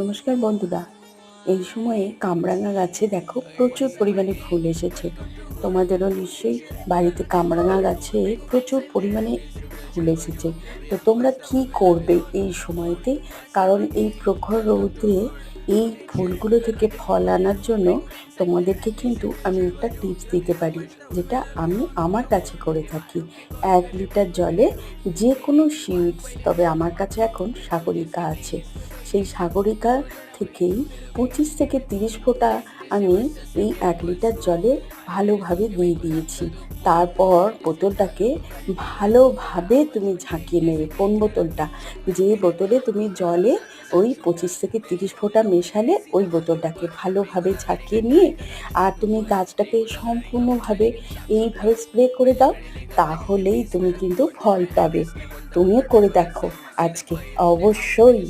নমস্কার বন্ধুরা। এই সময়ে কামরাঙা গাছে দেখো প্রচুর পরিমাণে ফুল এসেছে। তোমাদেরও নিশ্চয়ই বাড়িতে কামরাঙা গাছে প্রচুর পরিমাণে ফুল এসেছে। তো তোমরা কি করবে এই সময়তে? কারণ এই প্রখর রৌদ্রে এই ফুলগুলো থেকে ফল আনার জন্য তোমাদেরকে কিন্তু আমি একটা টিপস দিতে পারি, যেটা আমি আমার কাছে করে থাকি। এক লিটার জলে যে কোনো সিউডস তবে আমার কাছে এখন সাগরিকা আছে। সেই সাগরিকা থেকেই পঁচিশ থেকে তিরিশ ফোঁটা আমি এই এক লিটার জলে ভালোভাবে দিয়ে দিয়েছি। তারপর বোতলটাকে ভালোভাবে তুমি ঝাঁকিয়ে নেবে, কোন বোতলটা? যে বোতলে তুমি জলে ওই পঁচিশ থেকে তিরিশ ফোঁটা মেশালে ওই বোতলটাকে ভালোভাবে ঝাঁকিয়ে নিয়ে আর তুমি গাছটাকে সম্পূর্ণভাবে এইভাবে স্প্রে করে দাও, তাহলেই তুমি কিন্তু ফল পাবে। তুমিও করে দেখো আজকে, অবশ্যই।